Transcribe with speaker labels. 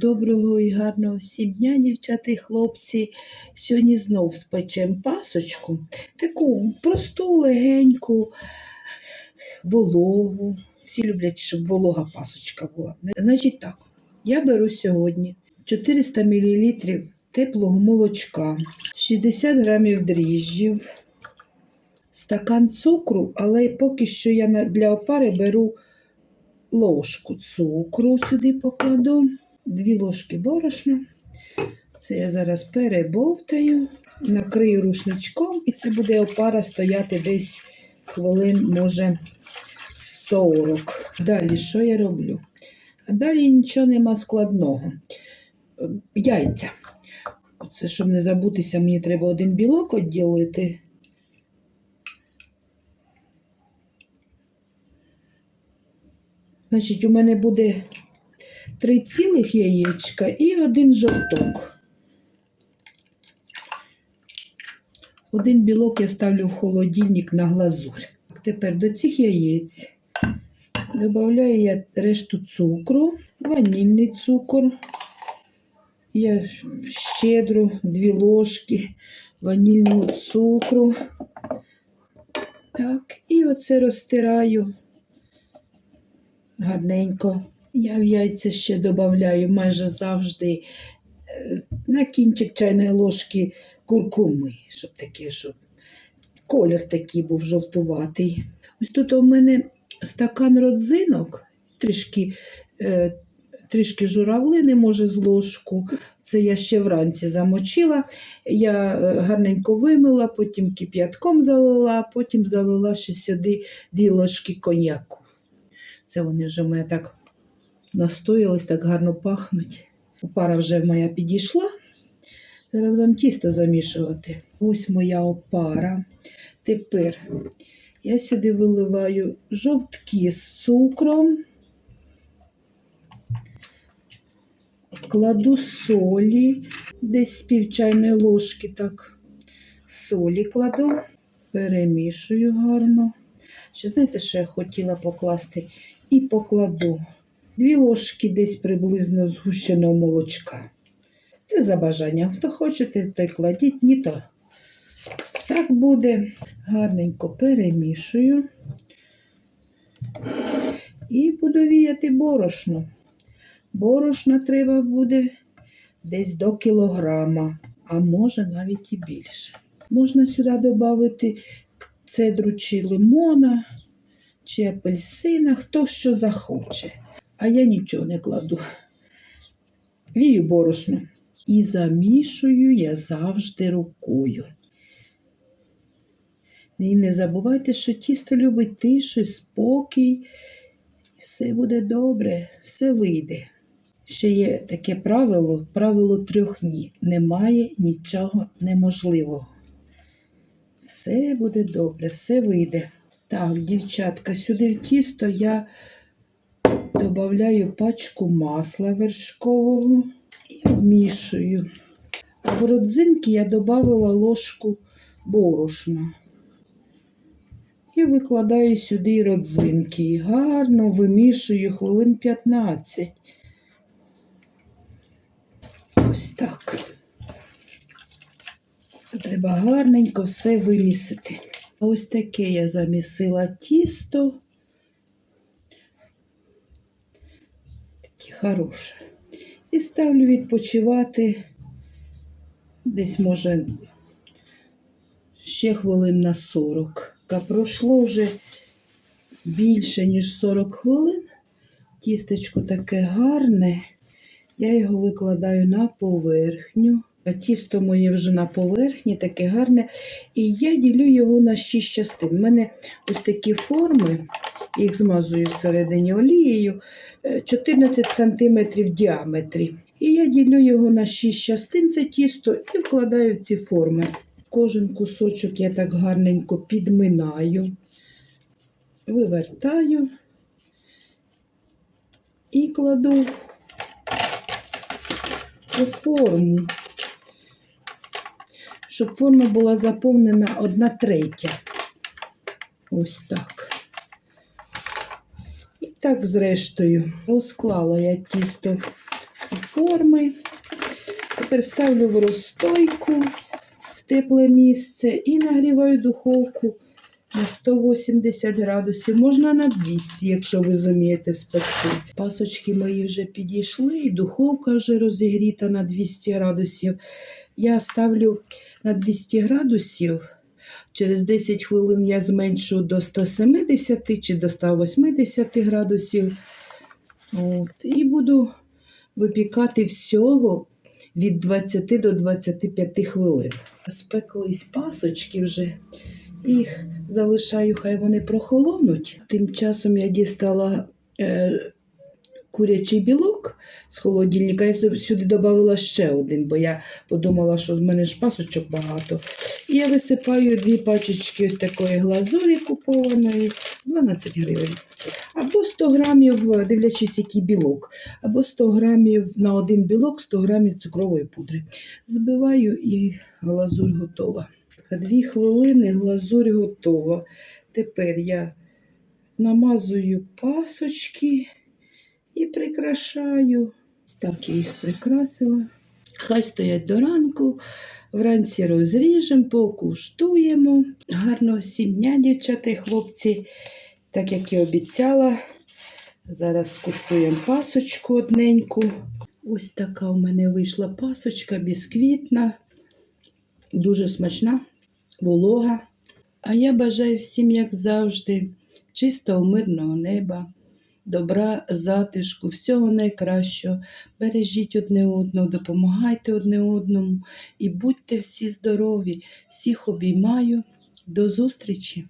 Speaker 1: Доброго і гарного всім дня, дівчата і хлопці. Сьогодні знов спечемо пасочку. Таку просту, легеньку, вологу. Всі люблять, щоб волога пасочка була. Значить так, я беру сьогодні 400 мл теплого молочка, 60 грамів дріжджів, стакан цукру, але поки що я для опари беру ложку цукру сюди покладу, дві ложки борошна. Це я зараз перебовтаю, накрию рушничком, і це буде опара стояти десь хвилин, може, 40. Далі що я роблю? А далі нічого нема складного. Яйця. Оце, щоб не забутися, мені треба один білок відділити. Значить, у мене буде три цілих яєчка і один жовток. Один білок я ставлю в холодильник на глазурь. Тепер до цих яєць додаю я решту цукру, ванільний цукор. Я щедро дві ложки ванільного цукру. Так, і оце розтираю гарненько. Я в яйця ще додаю майже завжди е, на кінчик чайної ложки куркуми, щоб таке, щоб колір такий був жовтуватий. Ось тут у мене стакан родзинок, трішки, е, трішки журавлини, може, з ложку. Це я ще вранці замочила. Я е, гарненько вимила, потім кип'ятком залила, потім залила ще сюди дві ложки коньяку. Це вони вже в мене так настоялись, так гарно пахнуть. Опара вже моя підійшла. Зараз вам тісто замішувати. Ось моя опара. Тепер я сюди виливаю жовтки з цукром, кладу солі, десь з пів чайної ложки так солі кладу, перемішую гарно. Ще знаєте, що я хотіла покласти? І покладу дві ложки десь приблизно згущеного молочка. Це за бажанням. Хто хочете, той кладіть, ні то. Так буде. Гарненько перемішую. І буду віяти борошно. Борошна треба буде десь до кілограма, а може навіть і більше. Можна сюди додати цедру чи лимона, чи апельсина, хто що захоче. А я нічого не кладу. Вію борошно. І замішую я завжди рукою. І не забувайте, що тісто любить тишу, спокій. Все буде добре, все вийде. Ще є таке правило, правило трьох ні. Немає нічого неможливого. Все буде добре, все вийде. Так, дівчатка, сюди в тісто я додаю пачку масла вершкового і вмішую. В родзинки я додала ложку борошна. І викладаю сюди родзинки. І гарно вимішую хвилин 15. Ось так. Це треба гарненько все вимісити. Ось таке я замісила тісто. Таке хороше. І ставлю відпочивати десь, може, ще хвилин на 40. А пройшло вже більше, ніж 40 хвилин. Тістечко таке гарне. Я його викладаю на поверхню. Тісто моє вже на поверхні, таке гарне. І я ділю його на 6 частин. У мене ось такі форми, їх змазую всередині олією, е, 14 см в діаметрі. І я ділю його на 6 частин, це тісто, і вкладаю в ці форми. Кожен кусочок я так гарненько підминаю, вивертаю і кладу у форму, щоб форма була заповнена одна третя. Ось так. Так, зрештою, розклала я тісто у форми. Тепер ставлю в розстойку в тепле місце і нагріваю духовку на 180 градусів, можна на 200, якщо ви зумієте спекти. Пасочки мої вже підійшли, і духовка вже розігріта на 200 градусів. Я ставлю на 200 градусів. Через 10 хвилин я зменшу до 170 чи до 180 градусів. От, і буду випікати всього від 20 до 25 хвилин. Спеклись пасочки вже, їх залишаю, хай вони прохолонуть. Тим часом я дістала е, курячий білок з холодильника. Я сюди додала ще один, бо я подумала, що в мене ж пасочок багато. І я висипаю дві пачечки ось такої глазурі купованої, 12 гривень. Або 100 грамів, дивлячись, який білок, або 100 грамів на один білок, 100 грамів цукрової пудри. Збиваю і глазурь готова. Дві хвилини глазурь готова. Тепер я намазую пасочки і прикрашаю. Так я їх прикрасила. Хай стоять до ранку. Вранці розріжемо, покуштуємо. Гарного дня, дівчата і хлопці. Так як і обіцяла, зараз скуштуємо пасочку одненьку. Ось така у мене вийшла пасочка бісквітна, дуже смачна, волога. А я бажаю всім, як завжди, чистого мирного неба, добра, затишку, всього найкращого. Бережіть одне одного, допомагайте одне одному і будьте всі здорові. Всіх обіймаю. До зустрічі!